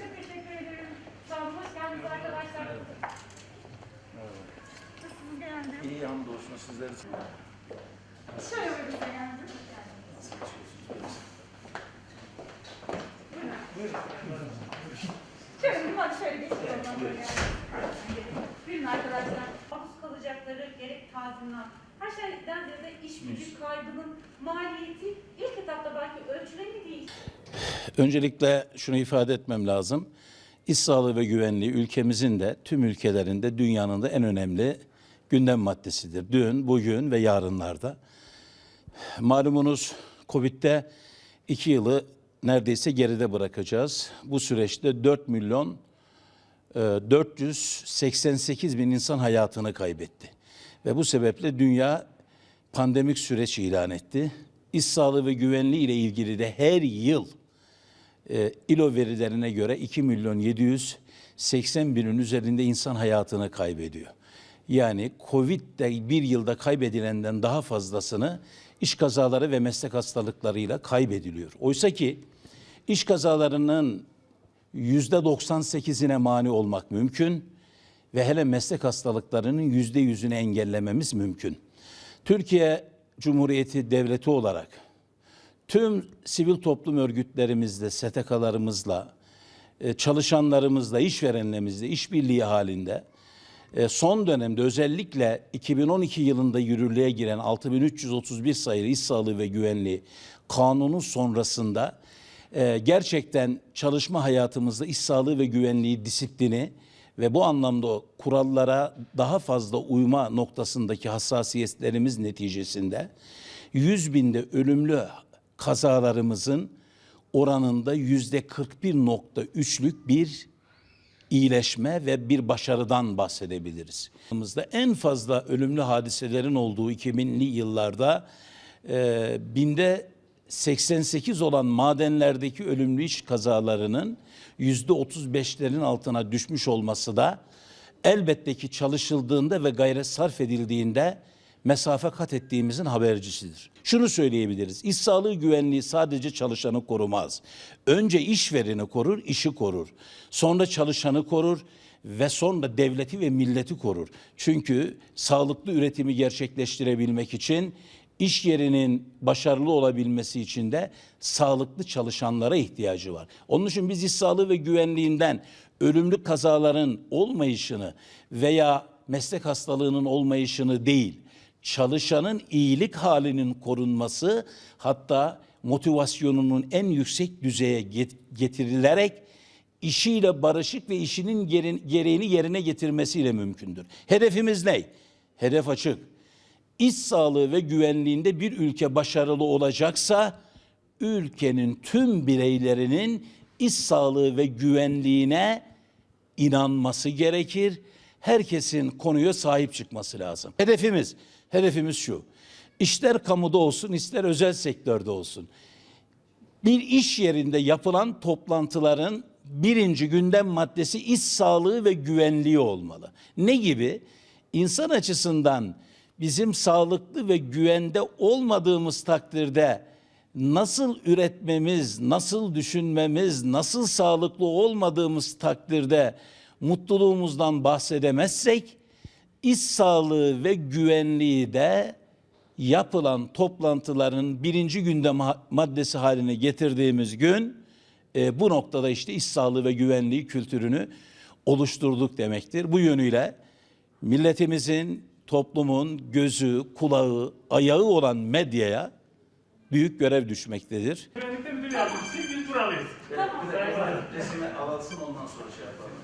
Çok teşekkür ederim. Sağ olun. Hoş geldiniz arkadaşlar. Nasılsınız genelde? İyi hamdolsun sizler. Şöyle buyurun genelde. Şöyle buyurun. Hadi şöyle geçelim. oradan böyle. Buyurun gerek tazminat, her şeyden ziyade iş gücü kaybının maliyeti ilk etapta belki ölçülemediği Öncelikle şunu ifade etmem lazım. İş sağlığı ve güvenliği ülkemizin de tüm ülkelerinde dünyanın da en önemli gündem maddesidir. Dün, bugün ve yarınlarda. Malumunuz Covid'de iki yılı neredeyse geride bırakacağız. Bu süreçte 4 milyon e, 488 bin insan hayatını kaybetti. Ve bu sebeple dünya pandemik süreç ilan etti. İş sağlığı ve güvenliği ile ilgili de her yıl e, İLO verilerine göre 2 milyon 780 binin üzerinde insan hayatını kaybediyor. Yani Covid'de bir yılda kaybedilenden daha fazlasını iş kazaları ve meslek hastalıklarıyla kaybediliyor. Oysa ki iş kazalarının yüzde 98'ine mani olmak mümkün ve hele meslek hastalıklarının yüzde yüzünü engellememiz mümkün. Türkiye Cumhuriyeti Devleti olarak tüm sivil toplum örgütlerimizle, STK'larımızla, e, çalışanlarımızla, işverenlerimizle işbirliği halinde e, son dönemde özellikle 2012 yılında yürürlüğe giren 6331 sayılı iş sağlığı ve güvenliği kanunun sonrasında e, gerçekten çalışma hayatımızda iş sağlığı ve güvenliği disiplini ve bu anlamda kurallara daha fazla uyma noktasındaki hassasiyetlerimiz neticesinde 100 binde ölümlü kazalarımızın oranında yüzde 41.3'lük bir iyileşme ve bir başarıdan bahsedebiliriz. En fazla ölümlü hadiselerin olduğu 2000'li yıllarda e, binde 88 olan madenlerdeki ölümlü iş kazalarının yüzde 35'lerin altına düşmüş olması da elbette ki çalışıldığında ve gayret sarf edildiğinde mesafe kat ettiğimizin habercisidir. Şunu söyleyebiliriz. İş sağlığı güvenliği sadece çalışanı korumaz. Önce işvereni korur, işi korur. Sonra çalışanı korur ve sonra devleti ve milleti korur. Çünkü sağlıklı üretimi gerçekleştirebilmek için iş yerinin başarılı olabilmesi için de sağlıklı çalışanlara ihtiyacı var. Onun için biz iş sağlığı ve güvenliğinden ölümlü kazaların olmayışını veya meslek hastalığının olmayışını değil, çalışanın iyilik halinin korunması hatta motivasyonunun en yüksek düzeye get- getirilerek işiyle barışık ve işinin gereğini yerine getirmesiyle mümkündür. Hedefimiz ne? Hedef açık. İş sağlığı ve güvenliğinde bir ülke başarılı olacaksa ülkenin tüm bireylerinin iş sağlığı ve güvenliğine inanması gerekir. Herkesin konuya sahip çıkması lazım. Hedefimiz, hedefimiz şu. İster kamuda olsun, ister özel sektörde olsun. Bir iş yerinde yapılan toplantıların birinci gündem maddesi iş sağlığı ve güvenliği olmalı. Ne gibi? İnsan açısından bizim sağlıklı ve güvende olmadığımız takdirde nasıl üretmemiz, nasıl düşünmemiz, nasıl sağlıklı olmadığımız takdirde mutluluğumuzdan bahsedemezsek iş sağlığı ve güvenliği de yapılan toplantıların birinci gündem maddesi haline getirdiğimiz gün e, bu noktada işte iş sağlığı ve güvenliği kültürünü oluşturduk demektir. Bu yönüyle milletimizin, toplumun gözü, kulağı, ayağı olan medyaya büyük görev düşmektedir. Güvenlikte müdür yardımcısı, biz buralıyız. Resmi alalsın ondan sonra şey yapalım.